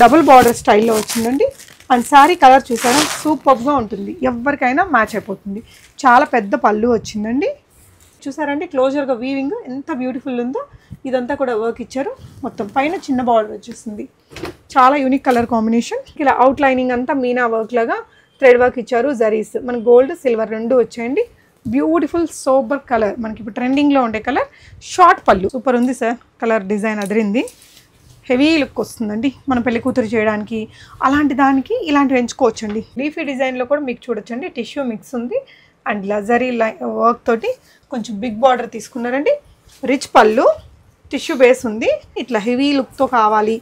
Double border స్టైల్లో వచ్చిందండి. And sari colour చూసారా? సూపర్గా ఉంటుంది. ఎవరికైనా మ్యాచ్ అయిపోతుంది. చాలా పెద్ద పళ్ళు వచ్చిందండి. చూసారండి? క్లోజర్గా వీవింగ్ ఎంత బ్యూటిఫుల్ ఉందో ఇదంతా కూడా వర్క్ ఇచ్చారు. మొత్తం పైన చిన్న బార్డర్ వచ్చేసింది. చాలా యూనిక్ కలర్ కాంబినేషన్ ఇలా అవుట్ లైనింగ్ అంతా మీనా వర్క్ లాగా థ్రెడ్ వర్క్ ఇచ్చారు. జరీస్ మన గోల్డ్ సిల్వర్ రెండు వచ్చాయండి. బ్యూటిఫుల్ సోబర్ కలర్ మనకి ఇప్పుడు ట్రెండింగ్లో ఉండే కలర్ షార్ట్ పళ్ళు. సూపర్ ఉంది సార్ కలర్ డిజైన్ అదిరింది. హెవీ లుక్ వస్తుందండి. మన పెళ్ళి కూతురు చేయడానికి అలాంటి దానికి ఇలాంటివి ఎంచుకోవచ్చండి. లీఫీ డిజైన్లో కూడా మీకు చూడొచ్చండి. టిష్యూ మిక్స్ ఉంది. అండ్ లజరీ లై వర్క్ తోటి కొంచెం బిగ్ బార్డర్ తీసుకున్నారండి. రిచ్ పళ్ళు టిష్యూ బేస్ ఉంది. ఇట్లా హెవీ లుక్తో కావాలి.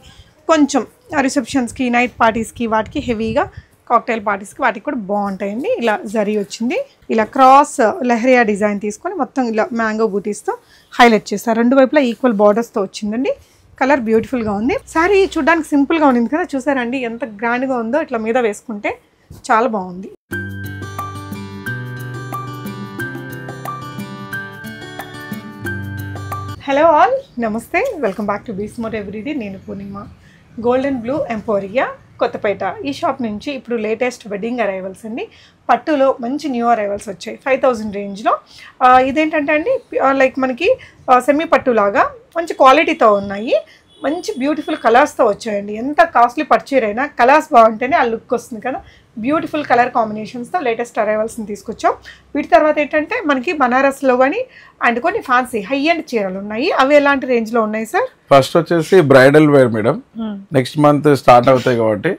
కొంచెం రిసెప్షన్స్కి నైట్ పార్టీస్కి వాటికి హెవీగా కాక్టైల్ పార్టీస్కి వాటికి కూడా బాగుంటాయండి. ఇలా జరీ వచ్చింది. ఇలా క్రాస్ లెహరియా డిజైన్ తీసుకొని మొత్తం ఇలా మ్యాంగో బూటీస్తో హైలైట్ చేస్తారు రెండు వైపులా ఈక్వల్ బార్డర్స్తో వచ్చిందండి. కలర్ బ్యూటిఫుల్గా ఉంది. సారీ చూడడానికి సింపుల్గా ఉంది కదా చూసారండి ఎంత గ్రాండ్గా ఉందో ఇట్లా మీద వేసుకుంటే చాలా బాగుంది. హలో ఆల్ నమస్తే. వెల్కమ్ బ్యాక్ టు బీస్మోర్ ఎవ్రీడే నేను Purnima. Golden blue emporia Kothapet. ఈ షాప్ నుంచి ఇప్పుడు లేటెస్ట్ వెడ్డింగ్ అరైవల్స్ అండి. పట్టులో మంచి న్యూ అరైవల్స్ వచ్చాయి. ఫైవ్ థౌజండ్ రేంజ్లో ఇదేంటంటే అండి లైక్ మనకి సెమీ పట్టులాగా మంచి క్వాలిటీతో ఉన్నాయి. మంచి బ్యూటిఫుల్ కలర్స్తో వచ్చాయండి. ఎంత కాస్ట్లీ పర్చేర్ అయినా కలర్స్ బాగుంటేనే ఆ లుక్ వస్తుంది కదా. బ్యూటిఫుల్ కలర్ కాంబినేషన్స్తో లేటెస్ట్ అరైవల్స్ని తీసుకొచ్చాం. వీటి తర్వాత ఏంటంటే మనకి బనారస్లో కానీ అండ్ కొన్ని ఫ్యాన్సీ హై అండ్ చీరలు ఉన్నాయి. అవి ఎలాంటి రేంజ్లో ఉన్నాయి సార్ ఫస్ట్ వచ్చేసి bridal wear madam next month start అవుతాయి కాబట్టి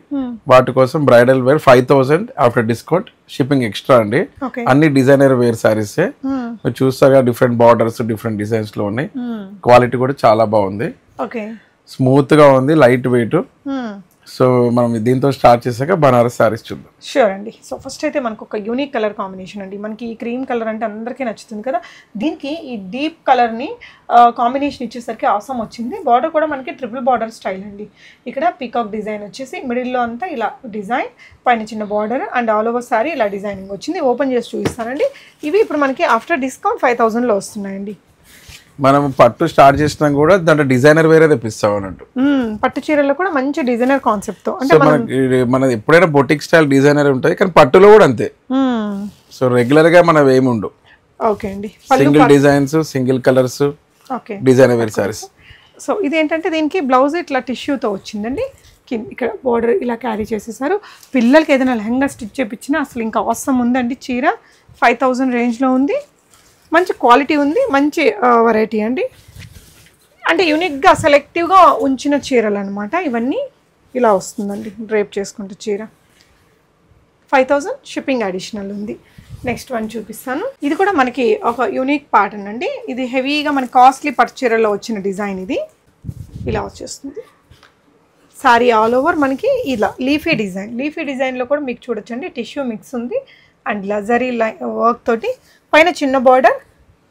వాటి కోసం bridal wear five thousand after discount shipping extra అండి. అన్ని డిజైనర్ వేర్ సారీస్ మీరు చూస్తాగా డిఫరెంట్ బార్డర్స్ డిఫరెంట్ డిజైన్స్లో ఉన్నాయి. క్వాలిటీ కూడా చాలా బాగుంది. ఓకే స్మూత్గా ఉంది లైట్ వెయిట్. సో మనం దీంతో స్టార్ట్ చేసాక బనారస్ సారీస్ చూద్దాం. షూర్ అండి. సో ఫస్ట్ అయితే మనకు ఒక యూనిక్ కలర్ కాంబినేషన్ అండి. మనకి ఈ క్రీమ్ కలర్ అంటే అందరికీ నచ్చుతుంది కదా. దీనికి ఈ డీప్ కలర్ని కాంబినేషన్ ఇచ్చేసరికి అవసరం వచ్చింది. బార్డర్ కూడా మనకి ట్రిపుల్ బార్డర్ స్టైల్ అండి. ఇక్కడ పీకాక్ డిజైన్ వచ్చేసి మిడిల్లో అంతా ఇలా డిజైన్ పైన చిన్న border and all over saree ఇలా డిజైనింగ్ వచ్చింది. ఓపెన్ చేసి చూపిస్తానండి. ఇవి ఇప్పుడు మనకి ఆఫ్టర్ డిస్కౌంట్ ఫైవ్ థౌజండ్లో వస్తున్నాయండి. మనం పట్టు స్టార్ట్ చేసినా కూడా దాంట్లో డిజైనర్ వేరే తెప్పిస్తాం అన్నట్టు. పట్టు చీరల్లో కూడా మంచి డిజైనర్ కాన్సెప్ట్తో అంటే సో మనకి మన ఎప్పుడైనా బొటిక్ స్టైల్ డిజైనర్ ఉంటుంది కానీ పట్టులో కూడా అంతే. సో రెగ్యులర్గా మనం ఏమి ఉండవు. ఓకే అండి. Single designs single colours okay. Designer wear sarees so ఇది ఏంటంటే దీనికి బ్లౌజ్ ఇట్లా టిష్యూతో వచ్చిందండి. ఇక్కడ బార్డర్ ఇలా క్యారీ చేసేసారు. పిల్లలకి ఏదైనా లెహంగా స్టిచ్ చేపించినా అసలు ఇంకా అవసరం ఉందండి చీర. ఫైవ్ థౌజండ్ రేంజ్లో ఉంది. మంచి క్వాలిటీ ఉంది మంచి వెరైటీ అండి. అంటే యూనిక్గా సెలెక్టివ్గా ఉంచిన చీరలు అనమాట ఇవన్నీ ఇలా వస్తుందండి డ్రేప్ చేసుకుంటే చీర. ఫైవ్ థౌజండ్ షిప్పింగ్ అడిషనల్ ఉంది. నెక్స్ట్ వన్ చూపిస్తాను. ఇది కూడా మనకి ఒక యూనిక్ ప్యాటర్న్ అండి. ఇది హెవీగా మన కాస్ట్లీ పట్టు చీరలో వచ్చిన డిజైన్ ఇది. ఇలా వచ్చేస్తుంది. సారీ ఆల్ ఓవర్ మనకి ఇలా లీఫీ డిజైన్ లీఫీ డిజైన్లో కూడా మీకు చూడొచ్చండి. టిష్యూ మిక్స్ ఉంది. అండ్ లజరీ లై వర్క్ తోటి పైన చిన్న బార్డర్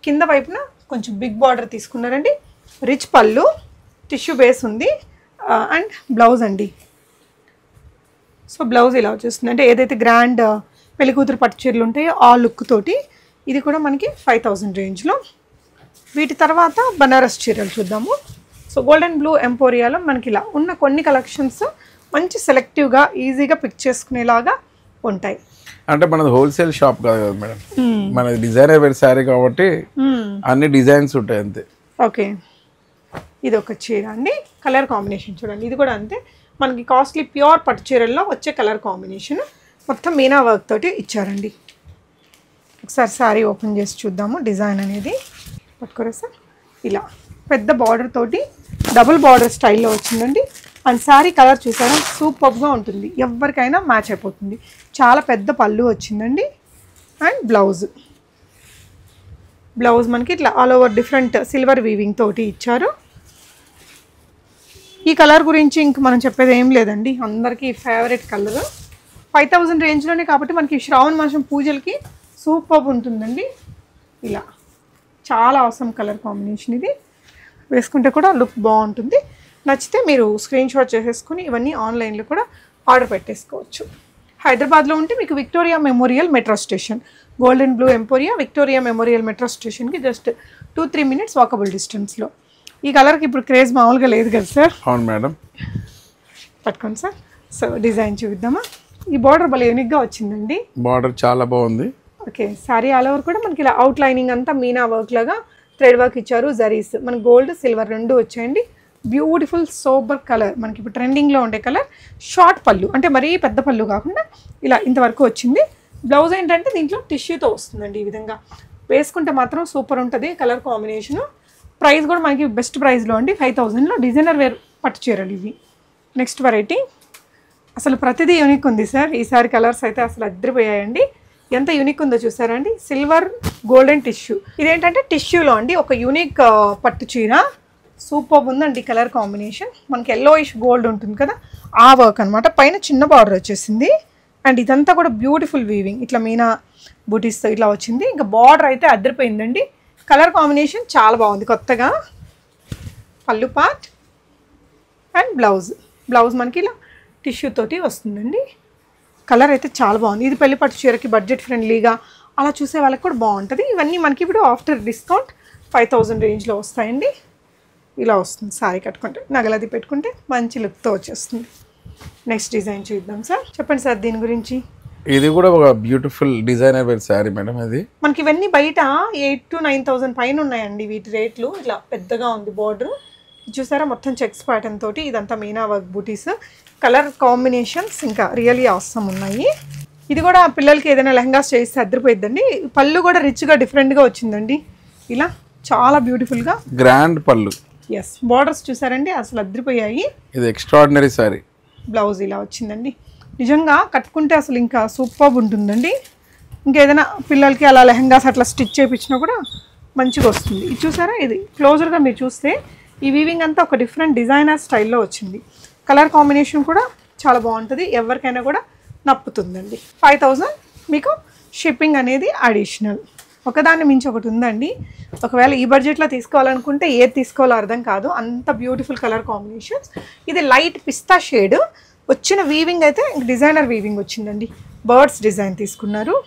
కింద వైపున కొంచెం బిగ్ బార్డర్ తీసుకున్నారండి. రిచ్ పళ్ళు టిష్యూ బేస్ ఉంది అండ్ బ్లౌజ్ అండి. సో బ్లౌజ్ ఇలా వచ్చేస్తుంది. అంటే ఏదైతే గ్రాండ్ పెళ్ళి కూతురు పట్టు చీరలు ఉంటాయో ఆ లుక్ తోటి ఇది కూడా మనకి ఫైవ్ థౌజండ్ రేంజ్లో వీటి తర్వాత బనారస్ చీరలు చూద్దాము. సో గోల్డెన్ బ్లూ ఎంపోరియాలో మనకి ఇలా ఉన్న కొన్ని కలెక్షన్స్ మంచి సెలెక్టివ్గా ఈజీగా పిక్ చేసుకునేలాగా ఉంటాయి. అంటే మనది హోల్సేల్ షాప్ కాదు కదా మేడం మనది డిజైనర్ వేర్ శారీ కాబట్టి అన్ని డిజైన్స్ ఉంటాయి అంతే. ఓకే ఇది ఒక చీర అండి. కలర్ కాంబినేషన్ చూడండి. ఇది కూడా అంతే. మనకి కాస్ట్లీ ప్యూర్ పట్టు చీరల్లో వచ్చే కలర్ కాంబినేషన్ మొత్తం మీనా వర్క్ తోటి ఇచ్చారండి. ఒకసారి శారీ ఓపెన్ చేసి చూద్దాము. డిజైన్ అనేది. పట్టుకోరా సార్. ఇలా. పెద్ద బార్డర్ తోటి డబుల్ బార్డర్ స్టైల్లో వచ్చిందండి. అండ్ సారీ కలర్ చూసారా? సూపర్గా ఉంటుంది. ఎవరికైనా మ్యాచ్ అయిపోతుంది. చాలా పెద్ద పళ్ళు వచ్చిందండి. And blouse. బ్లౌజ్ మనకి ఇట్లా all over different silver weaving తోటి ఇచ్చారు. ఈ కలర్ గురించి ఇంక మనం చెప్పేది ఏం లేదండి. అందరికీ ఫేవరెట్ కలర్ ఫైవ్ థౌజండ్ రేంజ్లోనే కాబట్టి మనకి శ్రావణ మాసం పూజలకి సూపర్ ఉంటుందండి. ఇలా. చాలా అవసరం కలర్ కాంబినేషన్ ఇది. వేసుకుంటే కూడా లుక్ బాగుంటుంది. నచ్చితే మీరు స్క్రీన్ షాట్ చేసేసుకుని ఇవన్నీ ఆన్లైన్లో కూడా ఆర్డర్ పెట్టేసుకోవచ్చు. హైదరాబాద్లో ఉంటే మీకు Victoria memorial metro station. Golden blue emporia Victoria memorial metro స్టేషన్కి just two three minutes walkable డిస్టెన్స్లో ఈ కలర్కి ఇప్పుడు క్రేజ్ మామూలుగా లేదు కదా సార్? అవును మేడం. పట్టుకోండి సార్. సో డిజైన్ చూద్దామా? ఈ బార్డర్ భలే యూనిక్గా వచ్చిందండి. బార్డర్ చాలా బాగుంది. ఓకే సారీ ఆల్ ఓవర్ కూడా మనకి ఇలా అవుట్ లైనింగ్ అంతా మీనా వర్క్ లాగా థ్రెడ్ వర్క్ ఇచ్చారు జరీస్ మన గోల్డ్ సిల్వర్ రెండు వచ్చాయండి. బ్యూటిఫుల్ సోబర్ కలర్ మనకి ఇప్పుడు ట్రెండింగ్లో ఉండే కలర్ షార్ట్ పళ్ళు. అంటే మరీ పెద్ద పళ్ళు కాకుండా ఇలా ఇంతవరకు వచ్చింది. బ్లౌజ్ ఏంటంటే దీంట్లో టిష్యూతో వస్తుందండి ఈ విధంగా. వేసుకుంటే మాత్రం సూపర్ ఉంటుంది. కలర్ కాంబినేషను ప్రైస్ కూడా మనకి బెస్ట్ ప్రైస్లో అండి. ఫైవ్ థౌజండ్లో డిజైనర్ వేర్ పట్టు చీరలు ఇవి. నెక్స్ట్ వెరైటీ అసలు ప్రతిదీ యూనిక్ ఉంది సార్ ఈసారి కలర్స్ అయితే అసలు అద్దరిపోయాయండి. ఎంత యూనిక్ ఉందో చూసారా అండి? సిల్వర్ గోల్డెన్ టిష్యూ ఇదేంటంటే టిష్యూలో అండి ఒక యూనిక్ పట్టు చీర. సూపర్ ఉందండి కలర్ కాంబినేషన్. మనకి ఎల్లోయిష్ గోల్డ్ ఉంటుంది కదా ఆ వర్క్ అనమాట పైన చిన్న బార్డర్ వచ్చేసింది. అండ్ ఇదంతా కూడా బ్యూటిఫుల్ వీవింగ్ ఇట్లా మీనా బూటీస్తో ఇట్లా వచ్చింది. ఇంకా బార్డర్ అయితే అద్దరిపోయిందండి. కలర్ కాంబినేషన్ చాలా బాగుంది కొత్తగా. పళ్ళు పార్ట్ అండ్ బ్లౌజ్ బ్లౌజ్ మనకి ఇలా టిష్యూ తోటి వస్తుందండి. కలర్ అయితే చాలా బాగుంది. ఇది పెళ్ళి పట్టు చీరకి బడ్జెట్ ఫ్రెండ్లీగా అలా చూసే వాళ్ళకి కూడా బాగుంటుంది. ఇవన్నీ మనకి ఇప్పుడు ఆఫ్టర్ డిస్కౌంట్ ఫైవ్ థౌజండ్ రేంజ్లో వస్తాయండి. ఇలా వస్తుంది సారీ కట్టుకుంటే నగలది పెట్టుకుంటే మంచి లుక్తో వచ్చేస్తుంది. నెక్స్ట్ డిజైన్ చూద్దాం సార్. చెప్పండి సార్ దీని గురించి. ఇది కూడా ఒక beautiful designer wear saree madam ఇది మనకి ఇవన్నీ బయట ఎయిట్ టు నైన్ థౌసండ్ పైన ఉన్నాయండి వీటి రేట్లు. ఇట్లా పెద్దగా ఉంది బార్డర్ చూసారా? మొత్తం చెక్స్ ప్యాటర్న్ తోటి ఇదంతా meena work butis colour combinations ఇంకా రియలీ అవసరం ఉన్నాయి. ఇది కూడా పిల్లలకి ఏదైనా లెహంగాస్ చేస్తే అద్దరిపోయిద్దండి. పళ్ళు కూడా రిచ్గా డిఫరెంట్గా వచ్చిందండి. ఇలా చాలా బ్యూటిఫుల్గా గ్రాండ్ పళ్ళు. ఎస్ బార్డర్స్ చూసారండి? అసలు అద్దరిపోయాయి. ఇది ఎక్స్ట్రాడినరీ శారీ బ్లౌజ్ ఇలా వచ్చిందండి. నిజంగా కట్టుకుంటే అసలు ఇంకా సూపర్ ఉంటుందండి. ఇంకేదైనా పిల్లలకి అలా లెహంగాస్ అట్లా స్టిచ్ చేయించినా కూడా మంచిగా వస్తుంది. ఇది చూసారా? ఇది క్లోజర్గా మీరు చూస్తే ఈ వీవింగ్ అంతా ఒక డిఫరెంట్ డిజైనర్ స్టైల్లో వచ్చింది. కలర్ కాంబినేషన్ కూడా చాలా బాగుంటుంది. ఎవరికైనా కూడా నప్పుతుందండి. ఫైవ్ థౌజండ్ మీకు షిప్పింగ్ అనేది అడిషనల్ ఒకదాన్ని మించి ఒకటి ఉందండి. ఒకవేళ ఈ బడ్జెట్లో తీసుకోవాలనుకుంటే ఏది తీసుకోవాలో అర్థం కాదు. అంత బ్యూటిఫుల్ కలర్ కాంబినేషన్స్. ఇది లైట్ పిస్తా షేడ్. వచ్చిన వీవింగ్ అయితే డిజైనర్ వీవింగ్ వచ్చిందండి. బర్డ్స్ డిజైన్ తీసుకున్నారు.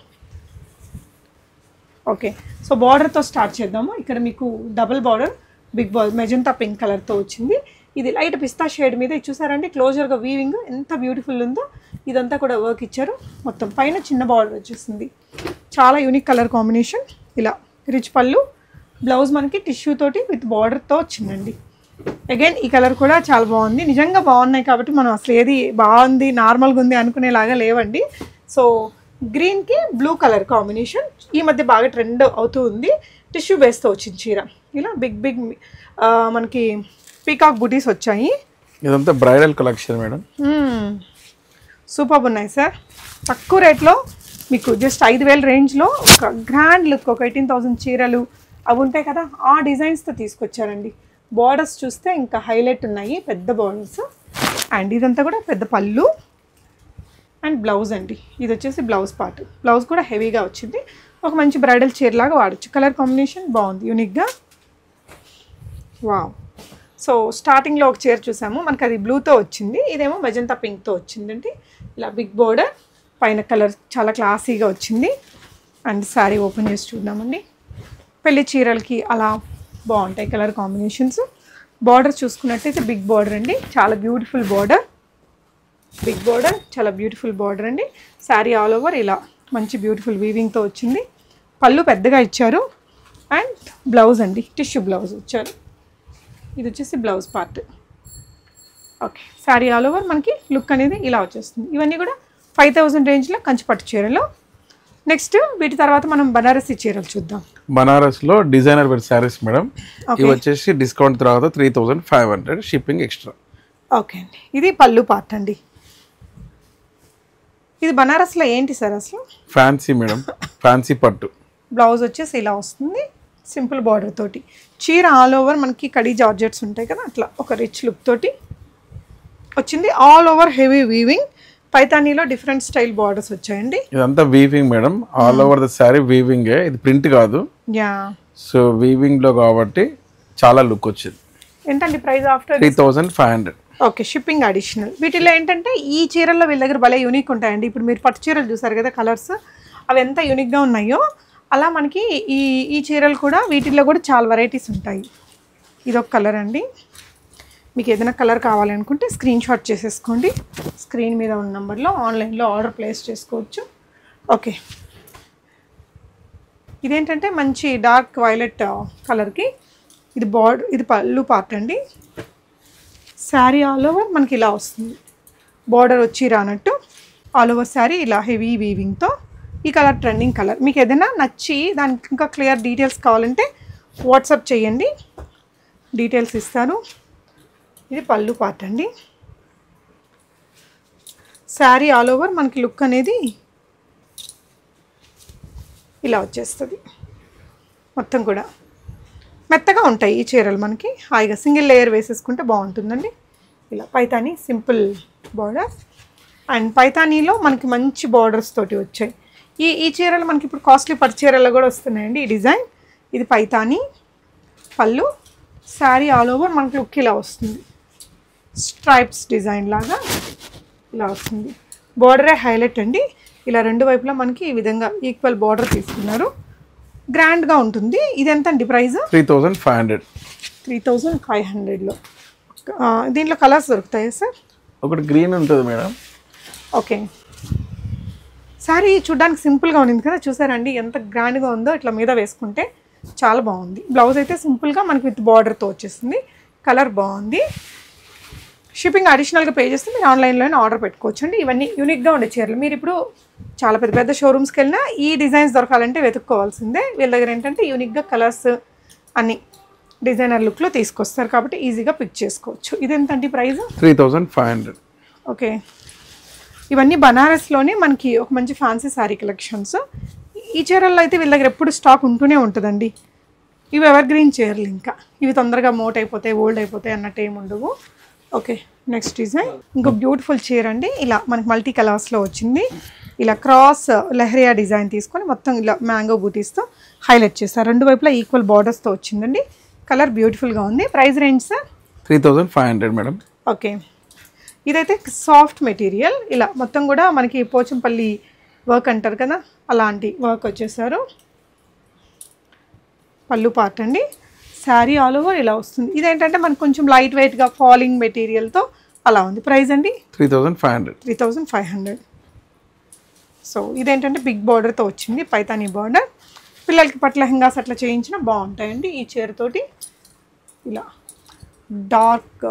ఓకే. సో బార్డర్తో స్టార్ట్ చేద్దాము. ఇక్కడ మీకు double border big ball magenta pink కలర్తో వచ్చింది. ఇది లైట్ పిస్తా షేడ్ మీద. చూసారండి? క్లోజర్గా వీవింగ్ ఎంత బ్యూటిఫుల్ ఉందో. ఇదంతా కూడా వర్క్ ఇచ్చారు. మొత్తం పైన చిన్న బార్డర్ వచ్చేసింది. చాలా యూనిక్ కలర్ కాంబినేషన్ ఇలా రిచ్ పళ్ళు. బ్లౌజ్ మనకి టిష్యూ తోటి విత్ బార్డర్తో వచ్చిందండి. అగైన్ ఈ కలర్ కూడా చాలా బాగుంది. నిజంగా బాగున్నాయి కాబట్టి మనం అసలు ఏది బాగుంది నార్మల్గా ఉంది అనుకునేలాగా లేవండి. సో గ్రీన్కి బ్లూ కలర్ కాంబినేషన్ ఈ మధ్య బాగా ట్రెండ్ అవుతూ ఉంది. టిష్యూ బేస్తో వచ్చింది చీర. ఇలా బిగ్ బిగ్ మనకి పీకాక్ బుటీస్ వచ్చాయి. ఇదంతా బ్రైడల్ కలెక్షన్ మేడం. సూపర్ ఉన్నాయి సార్ తక్కువ రేట్లో మీకు జస్ట్ ఐదు వేల రేంజ్లో ఒక గ్రాండ్ లుక్ ఒక ఎయిటీన్ థౌసండ్ చీరలు అవి ఉంటాయి కదా ఆ డిజైన్స్తో తీసుకొచ్చారండి. బార్డర్స్ చూస్తే ఇంకా హైలైట్ ఉన్నాయి పెద్ద బార్డర్స్ అండ్ ఇదంతా కూడా పెద్ద పళ్ళు అండ్ బ్లౌజ్ అండి. ఇది వచ్చేసి బ్లౌజ్ పార్ట్ బ్లౌజ్ కూడా హెవీగా వచ్చింది. ఒక మంచి బ్రైడల్ చీర లాగా వాడచ్చు. కలర్ కాంబినేషన్ బాగుంది యూనిక్గా వావ్ సో స్టార్టింగ్లో ఒక చీర చూసాము. మనకి అది బ్లూతో వచ్చింది. ఇదేమో మెజంతా పింక్తో వచ్చిందండి. ఇలా బిగ్ బోర్డర్ పైన కలర్ చాలా క్లాసీగా వచ్చింది. అండ్ శారీ ఓపెన్ చేసి చూద్దామండి. పెళ్ళి చీరలకి అలా బాగుంటాయి కలర్ కాంబినేషన్స్. బార్డర్ చూసుకున్నట్టయితే బిగ్ బార్డర్ అండి. చాలా బ్యూటిఫుల్ బార్డర్. బిగ్ బార్డర్ చాలా బ్యూటిఫుల్ బార్డర్ అండి. శారీ ఆల్ ఓవర్ ఇలా మంచి బ్యూటిఫుల్ వీవింగ్తో వచ్చింది. పళ్ళు పెద్దగా ఇచ్చారు. అండ్ బ్లౌజ్ అండి టిష్యూ బ్లౌజ్ ఇచ్చారు. ఇది వచ్చేసి blouse part. Okay saree all over మనకి లుక్ అనేది ఇలా వచ్చేస్తుంది. ఇవన్నీ కూడా ఫైవ్ థౌజండ్ రేంజ్లో కంచిపట్టు చీరలు. నెక్స్ట్ వీటి తర్వాత మనం బనారసి చీరలు చూద్దాం. బనారస్లో డిజైనర్ వేర్ శారీస్ మేడం. ఇవి వచ్చేసి డిస్కౌంట్ తర్వాత three thousand five hundred shipping extra. Okay అండి. ఇది పళ్ళు పార్ట్ అండి. ఇది బనారస్లో ఏంటి సార్ అసలు? Fancy madam. ఫ్యాన్సీ పట్టు. బ్లౌజ్ వచ్చేసి ఇలా వస్తుంది. సింపుల్ బార్డర్ తోటి. చీర ఆల్ ఓవర్ మనకి కడీ జార్జెట్స్ ఉంటాయి కదా అట్లా ఒక రిచ్ లుక్ తోటి. వచ్చింది ఆల్ ఓవర్ హెవీ వీవింగ్. పైతానీలో డిఫరెంట్ స్టైల్ బార్డర్స్ వచ్చాయండి. ఇదంతా weaving madam. All over the saree వీవింగే ఇది ప్రింట్ కాదు. యా. సో వీవింగ్లో కాబట్టి చాలా లుక్ వచ్చింది. ఏంటండి price after three thousand five hundred okay shipping additional. వీటిలో ఏంటంటే ఈ చీరల్లో వీళ్ళ దగ్గర భలే యూనిక్ ఉంటాయండి. ఇప్పుడు మీరు పట్టు చీరలు చూసారు కదా కలర్స్ అవి ఎంత యూనిక్గా ఉన్నాయో అలా మనకి ఈ ఈ చీరలు కూడా వీటిల్లో కూడా చాలా వెరైటీస్ ఉంటాయి. ఇదొక కలర్ అండి. మీకు ఏదైనా కలర్ కావాలనుకుంటే స్క్రీన్ షాట్ చేసేసుకోండి. స్క్రీన్ మీద ఉన్న నెంబర్లో ఆన్లైన్లో ఆర్డర్ ప్లేస్ చేసుకోవచ్చు. ఓకే ఇదేంటంటే మంచి డార్క్ వైలెట్ కలర్కి ఇది బార్డర్ ఇది పళ్ళు పార్ట్ అండి. శారీ ఆల్ ఓవర్ మనకి ఇలా వస్తుంది. బార్డర్ వచ్చి రానట్టు. ఆల్ ఓవర్ శారీ ఇలా హెవీ వీవింగ్తో ఈ కలర్ ట్రెండింగ్ కలర్ మీకు ఏదైనా నచ్చి దానికి ఇంకా క్లియర్ డీటెయిల్స్ కావాలంటే వాట్సాప్ చేయండి. డీటెయిల్స్ ఇస్తాను. ఇది పళ్ళు పార్ట్ అండి. శారీ ఆల్ ఓవర్ మనకి లుక్ అనేది ఇలా వచ్చేస్తుంది. మొత్తం కూడా మెత్తగా ఉంటాయి ఈ చీరలు మనకి. హాయిగా సింగిల్ లేయర్ వేసేసుకుంటే బాగుంటుందండి. ఇలా పైతాని సింపుల్ బార్డర్ అండ్ పైతానీలో మనకి మంచి బార్డర్స్ తోటి వచ్చాయి. ఈ ఈ చీరలు మనకి ఇప్పుడు కాస్ట్లీ పట్టు చీరల్లో కూడా వస్తున్నాయండి ఈ డిజైన్. ఇది పైతాని పళ్ళు. శారీ ఆల్ ఓవర్ మనకి లుక్ ఇలా వస్తుంది. స్ట్రైప్స్ డిజైన్ లాగా ఇలా వస్తుంది. బార్డరే హైలైట్ అండి. ఇలా రెండు వైపులా మనకి ఈ విధంగా ఈక్వల్ బార్డర్ తీసుకున్నారు. గ్రాండ్గా ఉంటుంది. ఇది ఎంత అండి price? Three thousand five hundred. Three thousand five హండ్రెడ్లో. దీంట్లో కలర్స్ దొరుకుతాయా సార్? ఒకటి గ్రీన్ ఉంటుంది మేడం. ఓకే. సారీ చూడడానికి సింపుల్గా ఉంది కదా. చూసారండి ఎంత గ్రాండ్గా ఉందో ఇట్లా మీద వేసుకుంటే చాలా బాగుంది. బ్లౌజ్ అయితే సింపుల్గా మనకి విత్ బార్డర్తో వచ్చేస్తుంది కలర్ బాగుంది. షిప్పింగ్ అడిషనల్గా పే చేస్తే మీరు ఆన్లైన్లోనే ఆర్డర్ పెట్టుకోవచ్చు అండి ఇవన్నీ యూనిక్గా ఉండే చీరలు. మీరు ఇప్పుడు చాలా పెద్ద పెద్ద షోరూమ్స్కి వెళ్ళినా ఈ డిజైన్స్ దొరకాలంటే వెతుక్కోవాల్సిందే. వీళ్ళ దగ్గర ఏంటంటే యూనిక్గా కలర్స్ అన్ని డిజైనర్ లుక్లో తీసుకొస్తారు కాబట్టి ఈజీగా పిక్ చేసుకోవచ్చు. ఇదెంతండి price three thousand five hundred okay. ఇవన్నీ బనారస్లోనే మనకి ఒక మంచి ఫ్యాన్సీ శారీ కలెక్షన్స్ ఈ చీరల్లో అయితే వీళ్ళ దగ్గర ఎప్పుడు స్టాక్ ఉంటూనే ఉంటుందండి. ఇవి ఎవర్ గ్రీన్ చీరలు ఇంకా. ఇవి తొందరగా మోట్ అయిపోతాయి ఓల్డ్ అయిపోతాయి అన్నట్టు ఏమి ఉండవు. ఓకే నెక్స్ట్ డిజైన్ ఇంకో బ్యూటిఫుల్ చీర అండి. ఇలా మనకి మల్టీ కలర్స్లో వచ్చింది. ఇలా క్రాస్ లెహరియా డిజైన్ తీసుకొని మొత్తం ఇలా మ్యాంగో బూటీస్తో హైలైట్ చేస్తారు. రెండు వైపులా ఈక్వల్ బార్డర్స్తో వచ్చిందండి. కలర్ బ్యూటిఫుల్గా ఉంది. Price range sir three thousand five hundred madam. Okay. ఇదైతే సాఫ్ట్ మెటీరియల్ ఇలా మొత్తం కూడా మనకి పోచంపల్లి వర్క్ అంటారు కదా అలాంటి వర్క్ వచ్చేసారు. పళ్ళు పార్ట్ అండి. శారీ ఆల్ ఓవర్ ఇలా వస్తుంది. ఇదేంటంటే మనకు కొంచెం లైట్ వెయిట్గా ఫాలింగ్ మెటీరియల్తో అలా ఉంది. ప్రైస్ అండి? Three thousand five hundred. Three thousand five hundred. So ఇదేంటంటే బిగ్ బార్డర్తో వచ్చింది పైతానీ బార్డర్. పిల్లలకి పట్ల లెహంగాస్ అట్లా చేయించిన బాగుంటాయండి. ఈ చీరతోటి ఇలా డార్క్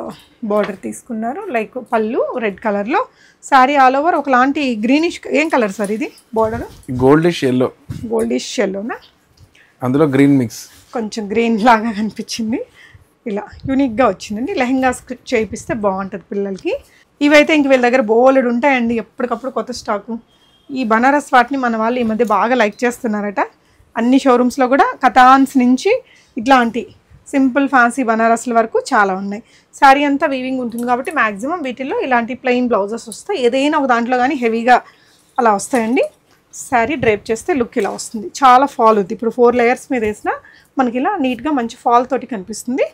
బార్డర్ తీసుకున్నారు. లైక్ పళ్ళు రెడ్ కలర్లో శారీ ఆల్ ఓవర్ ఒకలాంటి గ్రీనిష్ ఏం కలర్ సార్ ఇది బార్డర్? Goldish yellow. గోల్డిష్ ఎల్లోనా? అందులో గ్రీన్ మిక్స్. కొంచెం గ్రీన్ లాగా కనిపించింది. ఇలా యూనిక్గా వచ్చిందండి. లెహంగాస్ చేయిస్తే బాగుంటుంది పిల్లలకి. ఇవైతే ఇంక వీళ్ళ దగ్గర బోలెడు ఉంటాయండి. ఎప్పటికప్పుడు కొత్త స్టాకు. ఈ బనారస్ వాటిని మన వాళ్ళు ఈ మధ్య బాగా లైక్ చేస్తున్నారట. అన్ని షోరూమ్స్లో కూడా కథాన్స్ నుంచి ఇట్లాంటి సింపుల్ ఫ్యాన్సీ బనారస్ల వరకు చాలా ఉన్నాయి. శారీ అంతా వీవింగ్ ఉంటుంది కాబట్టి మ్యాక్సిమం వీటిల్లో ఇలాంటి ప్లెయిన్ బ్లౌజెస్ వస్తాయి. ఏదైనా ఒక దాంట్లో కానీ హెవీగా అలా వస్తాయండి. శారీ డ్రైప్ చేస్తే లుక్ ఇలా వస్తుంది. చాలా ఫాల్ ఉంది ఇప్పుడు ఫోర్ లేయర్స్ మీద వేసినా మనకి ఇలా నీట్గా మంచి ఫాల్ తోటి కనిపిస్తుంది.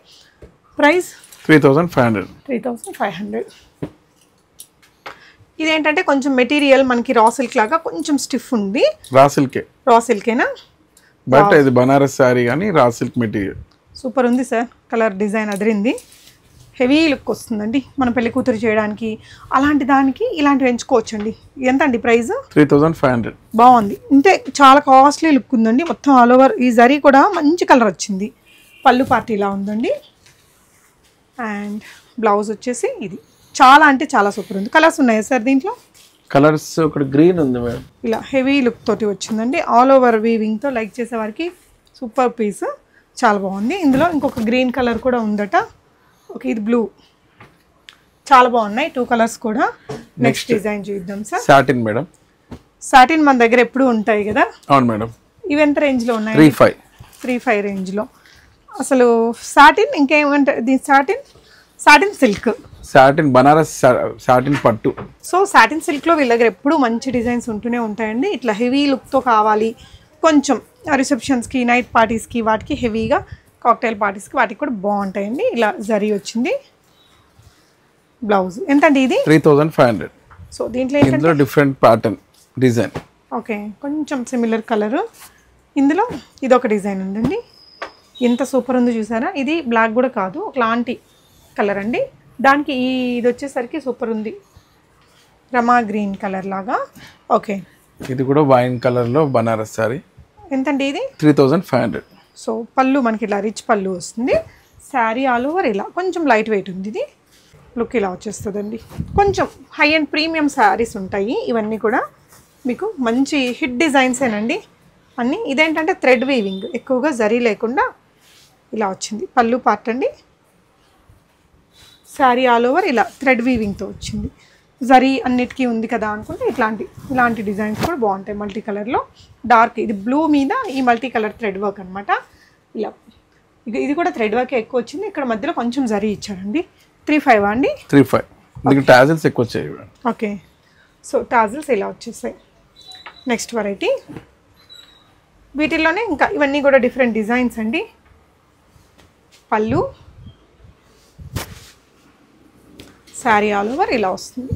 Price three thousand five hundred. Three thousand five hundred. ఇదేంటంటే కొంచెం మెటీరియల్ మనకి రా సిల్క్ లాగా కొంచెం స్టిఫ్ ఉంది. రా సిల్కే. రా సిల్కేనా? బట్ ఇది బనారస్ శారీ కానీ రా సిల్క్ మెటీరియల్. సూపర్ ఉంది సార్. కలర్ డిజైన్ అదిరింది. హెవీ లుక్ వస్తుందండి మన పెళ్ళి కూతురు చేయడానికి. అలాంటి దానికి ఇలాంటివి ఎంచుకోవచ్చండి. ఎంత అండి price three thousand five hundred. బాగుంది. అంటే చాలా కాస్ట్లీ లుక్ ఉందండి. మొత్తం ఆల్ ఓవర్ ఈ జరీ కూడా మంచి కలర్ వచ్చింది. పళ్ళు పార్టీ ఇలా ఉందండి. అండ్ బ్లౌజ్ వచ్చేసి ఇది. చాలా అంటే చాలా సూపర్ ఉంది. కలర్స్ ఉన్నాయా సార్ దీంట్లో? కలర్స్ ఒకటి గ్రీన్ ఉంది మేడం. ఇలా హెవీ లుక్ తోటి వచ్చిందండి. ఆల్ ఓవర్ వీవింగ్తో లైక్ చేసే వారికి సూపర్ పీస్. చాలా బాగుంది. ఇందులో ఇంకొక గ్రీన్ కలర్ కూడా ఉందట. ఓకే ఇది బ్లూ చాలా బాగున్నాయి. టూ కలర్స్ కూడా. నెక్స్ట్ డిజైన్ చూద్దాం సార్ సాటిన్ మేడం సాటిన్ మన దగ్గర ఎప్పుడు ఉంటాయి కదా? అవును మేడం ఇవి ఎంత రేంజ్లో ఉన్నాయి? త్రీ ఫైవ్ త్రీ ఫైవ్ రేంజ్లో అసలు సాటిన్ ఇంకేమంటారు దీని satin satin silk satin Banaras satin పట్టు. సో సాటిన్ సిల్క్లో వీళ్ళ దగ్గర ఎప్పుడూ మంచి డిజైన్స్ ఉంటూనే ఉంటాయండి. ఇట్లా హెవీ లుక్తో కావాలి. కొంచెం రిసెప్షన్స్కి నైట్ పార్టీస్కి వాటికి హెవీగా కాక్టైల్ పార్టీస్కి వాటికి కూడా బాగుంటాయండి. ఇలా జరీ వచ్చింది. బ్లౌజ్. ఎంతండి ఇది? Three thousand five hundred. So దీంట్లో ఇందులో డిఫరెంట్ ప్యాటర్న్ డిజైన్ ఓకే కొంచెం సిమిలర్ కలర్ ఇందులో ఇది ఒక డిజైన్ ఉందండి. ఎంత సూపర్ ఉందో చూసారా? ఇది బ్లాక్ కూడా కాదు ఒకలాంటి కలర్ అండి. దానికి ఈ ఇది వచ్చేసరికి సూపర్ ఉంది. రమా గ్రీన్ కలర్ లాగా. ఓకే. ఇది కూడా వైన్ కలర్లో బనారస్ శారీ ఎంతండి ఇది? Three thousand five hundred. So పళ్ళు మనకి ఇలా రిచ్ పళ్ళు వస్తుంది. శారీ ఆల్ ఓవర్ ఇలా కొంచెం లైట్ వెయిట్ ఉంది ఇది. లుక్ ఇలా వచ్చేస్తుందండి. కొంచెం హై అండ్ ప్రీమియం శారీస్ ఉంటాయి. ఇవన్నీ కూడా మీకు మంచి హిట్ డిజైన్సేనండి అన్నీ ఇదేంటంటే థ్రెడ్ వీవింగ్ ఎక్కువగా జరీ లేకుండా ఇలా వచ్చింది. పళ్ళు పార్ట్ అండి. శారీ ఆల్ ఓవర్ ఇలా థ్రెడ్ వీవింగ్తో వచ్చింది. జరీ అన్నిటికీ ఉంది కదా అనుకుంటే ఇట్లాంటి ఇలాంటి డిజైన్స్ కూడా బాగుంటాయి మల్టీ కలర్లో. డార్క్ ఇది బ్లూ మీద ఈ మల్టీ కలర్ థ్రెడ్ వర్క్ అనమాట ఇలా ఇక ఇది కూడా థ్రెడ్ వర్క్ ఎక్కువ వచ్చింది. ఇక్కడ మధ్యలో కొంచెం జరీ ఇచ్చారండి. త్రీ ఫైవ్ అండి? Three five. టాజిల్స్ ఎక్కువ వచ్చాయి ఓకే. సో టాజిల్స్ ఇలా వచ్చేసాయి. Next variety. వీటిల్లోనే ఇంకా ఇవన్నీ కూడా డిఫరెంట్ డిజైన్స్ అండి. పళ్ళు శారీ ఆల్ ఓవర్ ఇలా వస్తుంది.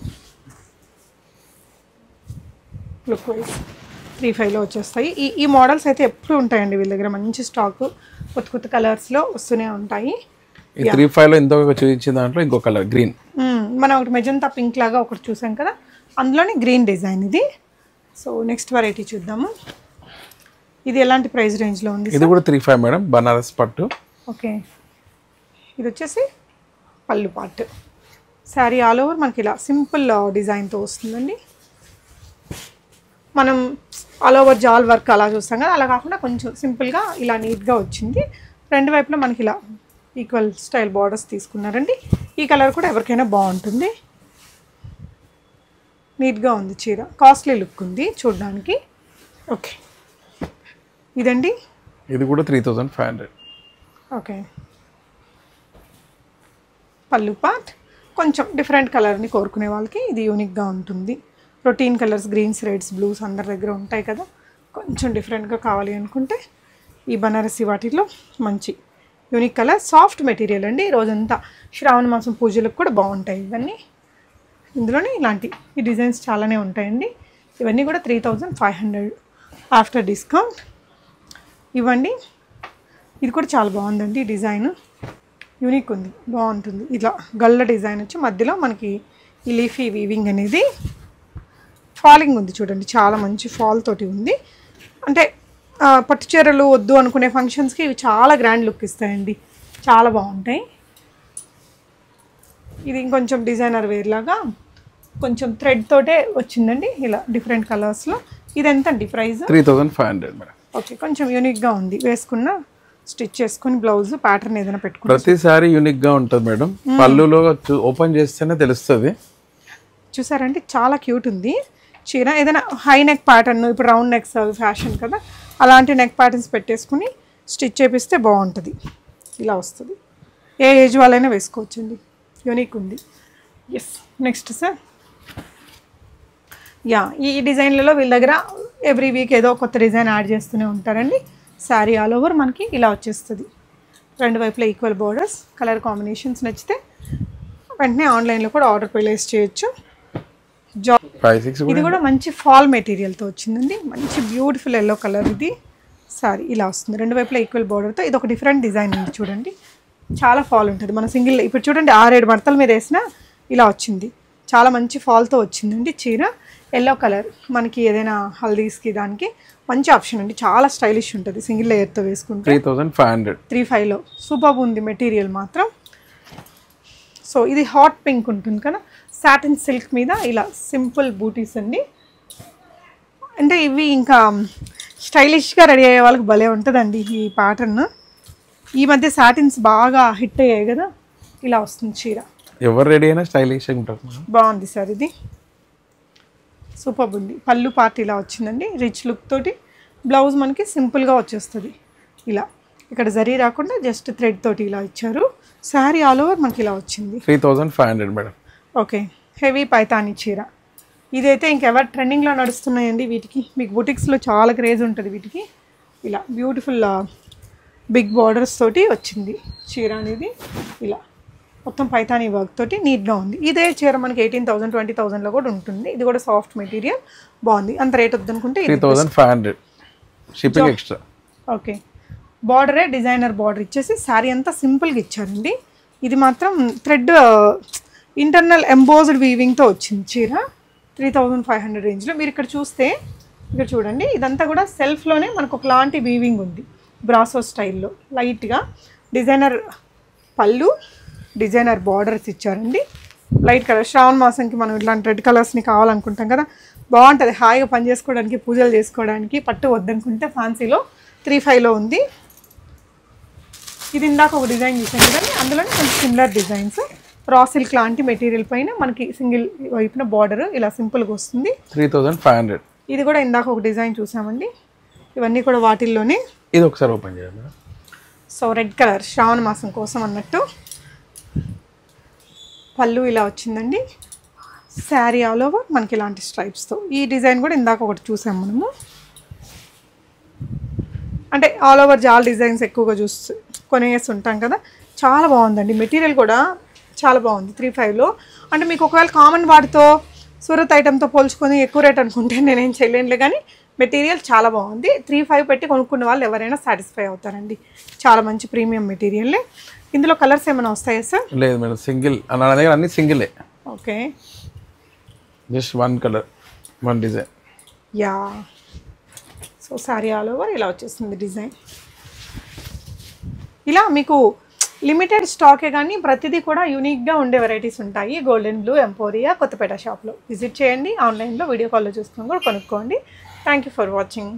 లుక్ వైజ్ త్రీ ఫైవ్లో వచ్చేస్తాయి. ఈ ఈ మోడల్స్ అయితే ఎప్పుడు ఉంటాయండి వీళ్ళ దగ్గర? మంచి స్టాక్ కొత్త కొత్త కలర్స్లో వస్తూనే ఉంటాయి. ఈ త్రీ ఫైవ్లో ఇంతకు చూపించిన దాంట్లో ఇంకో కలర్ గ్రీన్ మ్మ్. మనం ఒకటి మెజంతా పింక్ లాగా ఒకటి చూసాం కదా? అందులోనే గ్రీన్ డిజైన్ ఇది. సో నెక్స్ట్ వెరైటీ చూద్దాము. ఇది ఎలాంటి ప్రైస్ రేంజ్లో ఉంది ఇది కూడా త్రీ ఫైవ్ మేడం బనారస్ పట్టు. ఓకే ఇది వచ్చేసి పళ్ళు పార్ట్ శారీ ఆల్ ఓవర్ మనకి ఇలా సింపుల్ డిజైన్తో వస్తుందండి. మనం ఆల్ ఓవర్ జాల్ వర్క్ అలా చూస్తాం కదా అలా కాకుండా కొంచెం సింపుల్గా ఇలా నీట్గా వచ్చింది. రెండు వైపులా మనకి ఇలా ఈక్వల్ స్టైల్ బార్డర్స్ తీసుకున్నారండి. ఈ కలర్ కూడా ఎవరికైనా బాగుంటుంది. నీట్గా ఉంది చీర. కాస్ట్లీ లుక్ ఉంది చూడడానికి. ఓకే. ఇదండి? ఇది కూడా three thousand five hundred. Okay. పళ్ళు పార్ట్. కొంచెం డిఫరెంట్ కలర్ని కోరుకునే వాళ్ళకి ఇది యూనిక్గా ఉంటుంది. Routine colours greens reds blues అందరి దగ్గర ఉంటాయి కదా. కొంచెం డిఫరెంట్గా కావాలి అనుకుంటే ఈ బనారసి వాటిలో మంచి యూనిక్ కలర్ సాఫ్ట్ మెటీరియల్ అండి. రోజంతా శ్రావణ మాసం పూజలకు కూడా బాగుంటాయి ఇవన్నీ. ఇందులోనే ఇలాంటి ఈ డిజైన్స్ చాలానే ఉంటాయండి. ఇవన్నీ కూడా three thousand five hundred after discount ఇవ్వండి. ఇది కూడా చాలా బాగుందండి ఈ డిజైన్ యూనిక్ ఉంది. బాగుంటుంది. ఇలా గల్ల డిజైన్ వచ్చి మధ్యలో మనకి ఈ లీఫీ వీవింగ్ అనేది ఫాలింగ్ ఉంది చూడండి. చాలా మంచి ఫాల్ తోటి ఉంది. అంటే పట్టు చీరలు వద్దు అనుకునే ఫంక్షన్స్కి ఇవి చాలా గ్రాండ్ లుక్ ఇస్తాయండి. చాలా బాగుంటాయి. ఇది ఇంకొంచెం డిజైనర్ వేర్ లాగా కొంచెం థ్రెడ్ తోటే వచ్చిందండి. ఇలా డిఫరెంట్ కలర్స్లో ఇది ఎంత అండి price? Three thousand five hundred okay కొంచెం యూనిక్గా ఉంది. వేసుకున్న స్టిచ్ చేసుకుని బ్లౌజ్ ప్యాటర్న్ ఏదైనా పెట్టుకుని ప్రతిసారి యూనిక్గా ఉంటుంది మేడం. పళ్ళులో ఓపెన్ చేస్తేనే తెలుస్తుంది. చూసారంటే చాలా క్యూట్ ఉంది. చీర ఏదైనా హై నెక్ ప్యాటర్న్ ఇప్పుడు రౌండ్ నెక్స్ అవి ఫ్యాషన్ కదా అలాంటి నెక్ ప్యాటర్న్స్ పెట్టేసుకుని స్టిచ్ చేపిస్తే బాగుంటుంది. ఇలా వస్తుంది. ఏ ఏజ్ వాళ్ళైనా వేసుకోవచ్చండి. యూనిక్ ఉంది. ఎస్ నెక్స్ట్ సార్ యా ఈ డిజైన్లలో వీళ్ళ దగ్గర ఎవ్రీ వీక్ ఏదో కొత్త డిజైన్ యాడ్ చేస్తూనే ఉంటారండి. శారీ ఆల్ ఓవర్ మనకి ఇలా వచ్చేస్తుంది. రెండు వైపులా ఈక్వల్ బోర్డర్స్ కలర్ కాంబినేషన్స్ నచ్చితే వెంటనే ఆన్లైన్లో కూడా ఆర్డర్ ప్లేస్ చేయొచ్చు. ఇది కూడా మంచి ఫాల్ మెటీరియల్తో వచ్చిందండి. మంచి బ్యూటిఫుల్ ఎల్లో కలర్ ఇది. సారీ ఇలా వస్తుంది. రెండు వైపులా ఈక్వల్ బార్డర్తో ఇది ఒక డిఫరెంట్ డిజైన్ ఉంది చూడండి. చాలా ఫాల్ ఉంటుంది. మన సింగిల్ ఇప్పుడు చూడండి ఆరేడు మడతల మీద వేసినా ఇలా వచ్చింది. చాలా మంచి ఫాల్తో వచ్చిందండి చీర. ఎల్లో కలర్ మనకి ఏదైనా హల్దీస్కి దానికి మంచి ఆప్షన్ అండి. చాలా స్టైలిష్ ఉంటుంది. సింగిల్ లేయర్తో వేసుకుంటే. Three thousand five hundred. Three ఫైవ్లో. సూపర్ ఉంది మెటీరియల్ మాత్రం. సో ఇది హాట్ పింక్ ఉంటుంది కదా. సాటిన్ సిల్క్ మీద ఇలా సింపుల్ బూటీస్ అండి. అంటే ఇవి ఇంకా స్టైలిష్గా రెడీ అయ్యే వాళ్ళకి భలే ఉంటుందండి ఈ ప్యాటర్న్ ఈ మధ్య సాటిన్స్ బాగా హిట్ అయ్యాయి కదా. ఇలా వస్తుంది చీర. ఎవరు రెడీ అయినా స్టైలిష్ ఉంటుంది బాగుంది సార్ ఇది. సూపర్ ఉంది. పళ్ళు పార్ట్ ఇలా వచ్చిందండి. రిచ్ లుక్ తోటి బ్లౌజ్ మనకి సింపుల్గా వచ్చేస్తుంది. ఇలా. ఇక్కడ జరీ రాకుండా జస్ట్ థ్రెడ్ తోటి ఇలా ఇచ్చారు. శారీ ఆల్ ఓవర్ మనకి ఇలా వచ్చింది. Three thousand five hundred madam. Okay. Heavy Paithani చీర. ఇదైతే ఇంకెవరు ట్రెండింగ్లో నడుస్తున్నాయండి వీటికి. మీకు బుటిక్స్లో చాలా క్రేజ్ ఉంటుంది వీటికి. ఇలా బ్యూటిఫుల్ బిగ్ బార్డర్స్ తోటి వచ్చింది చీర అనేది. ఇలా. మొత్తం పైతాని వర్క్ తోటి నీట్గా ఉంది. ఇదే చీర మనకి ఎయిటీన్ థౌసండ్ ట్వంటీ థౌసండ్లో కూడా ఉంటుంది. ఇది కూడా సాఫ్ట్ మెటీరియల్ బాగుంది. అంత రేట్ వద్దనుకుంటే three thousand five hundred shipping extra okay బార్డరే designer border ఇచ్చేసి శారీ అంతా సింపుల్గా ఇచ్చారండి. ఇది మాత్రం థ్రెడ్ ఇంటర్నల్ ఎంబోజ్డ్ వీవింగ్తో వచ్చింది చీర. త్రీ థౌజండ్ ఫైవ్ హండ్రెడ్ రేంజ్లో మీరు ఇక్కడ చూస్తే ఇక్కడ చూడండి ఇదంతా కూడా సెల్ఫ్లోనే మనకు ఒకలాంటి వీవింగ్ ఉంది. బ్రాసో స్టైల్లో లైట్గా డిజైనర్ పళ్ళు డిజైనర్ బార్డర్స్ ఇచ్చారండి. Light colour. శ్రావణ మాసంకి మనం ఇట్లాంటి రెడ్ కలర్స్ని కావాలనుకుంటాం కదా బాగుంటుంది. హాయిగా పని చేసుకోవడానికి పూజలు చేసుకోవడానికి పట్టు వద్దనుకుంటే ఫ్యాన్సీలో త్రీ ఫైవ్లో ఉంది. ఇది ఇందాక ఒక డిజైన్ చూసాను కదండి. అందులోనే కొంచెం సిమిలర్ డిజైన్స్ రా సిల్క్ లాంటి మెటీరియల్ పైన మనకి సింగిల్ వైపున బార్డర్ ఇలా సింపుల్గా వస్తుంది. Three thousand five hundred. ఇది కూడా ఇందాక ఒక డిజైన్ చూసామండి. ఇవన్నీ కూడా వాటిల్లోనే ఇది ఒకసారి open madam so red colour Shravana మాసం కోసం అన్నట్టు. పళ్ళు ఇలా వచ్చిందండి. శారీ ఆల్ ఓవర్ మనకి ఇలాంటి స్ట్రైప్స్తో ఈ డిజైన్ కూడా ఇందాక ఒకటి చూసాం మనము. అంటే ఆల్ ఓవర్ జాల్ డిజైన్స్ ఎక్కువగా చూస్తూ కొనేసి ఉంటాం కదా. చాలా బాగుందండి. మెటీరియల్ కూడా చాలా బాగుంది త్రీ ఫైవ్లో అంటే మీకు ఒకవేళ కామన్ వాటితో సూరత్ ఐటెంతో పోల్చుకొని ఎక్కువ రేట్ అనుకుంటే నేనేం చేయలేనులే కానీ మెటీరియల్ చాలా బాగుంది. త్రీ ఫైవ్ పెట్టి కొనుక్కున్న వాళ్ళు ఎవరైనా సాటిస్ఫై అవుతారండి. చాలా మంచి ప్రీమియం మెటీరియల్లే. ఇందులో కలర్స్ ఏమైనా వస్తాయా సార్? లేదు మేడం సింగిల్. నా దగ్గర అన్ని సింగిలే. Okay. Just one colour one design. Yeah. So sari all over ఇలా వచ్చేస్తుంది డిజైన్. ఇలా మీకు లిమిటెడ్ స్టాకే కానీ ప్రతిదీ కూడా యూనిక్గా ఉండే వెరైటీస్ ఉంటాయి. గోల్డెన్ బ్లూ ఎంపోరియా కొత్తపేట షాప్లో. విజిట్ చేయండి. ఆన్లైన్లో వీడియో కాల్లో చూసుకొని కూడా కొనుక్కోండి. Thank you for watching